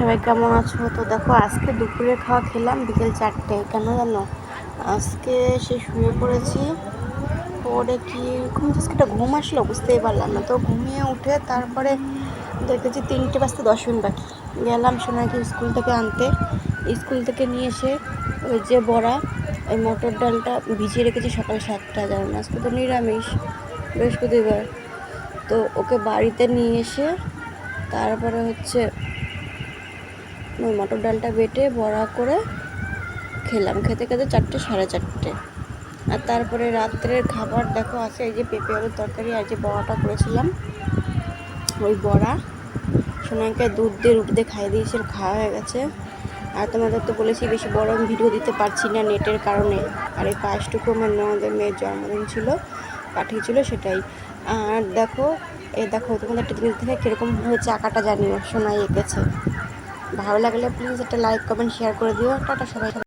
সবাই কেমন আছো? তো দেখো, আজকে দুপুরে খাওয়া খেলাম বিকেল চারটে। কেন জানো? আজকে সে শুয়ে পড়েছি। পরে কি ঘুম আজকে একটা ঘুম আসলো, বুঝতেই পারলাম না। তো ঘুমিয়ে উঠে তারপরে দেখেছি তিনটে বাজতে দশ মিনিট বাকি। গেলাম সোনাকে স্কুল থেকে আনতে। স্কুল থেকে নিয়ে এসে ওই যে বড়া, ওই মটর ডালটা ভিজিয়ে রেখেছি সকাল সাতটা, জানো আজকে তো নিরামিষ, বৃহস্পতিবার। তো ওকে বাড়িতে নিয়ে এসে তারপরে হচ্ছে ওই মটর ডালটা বেটে বড়া করে খেলাম। খেতে খেতে চারটে, সাড়ে চারটে। আর তারপরে রাত্রের খাবার দেখো, আছে এই যে পেঁপে আলুর তরকারি আর যে বড়াটা করেছিলাম, ওই বড়া। সোনাকে দুধ দিয়ে রুটি দিয়ে খাইয়ে দিয়েছি খাওয়া হয়ে গেছে। আর তোমাদের তো বলেছি, বেশি বড় ভিডিও দিতে পারছি না নেটের কারণে। আর এই পাঁচটুকু আমার ননদের মেয়ের জন্মদিন ছিল, পাঠিয়েছিল সেটাই। আর দেখো, এই দেখো, তোমাদের একটা জিনিস দেখে কীরকম হয়েছে আঁকাটা জানিও, সোনাই এঁকেছে। ভালো লাগলে প্লিজ একটা লাইক কমেন্ট শেয়ার করে দিও। টাটা সবাই।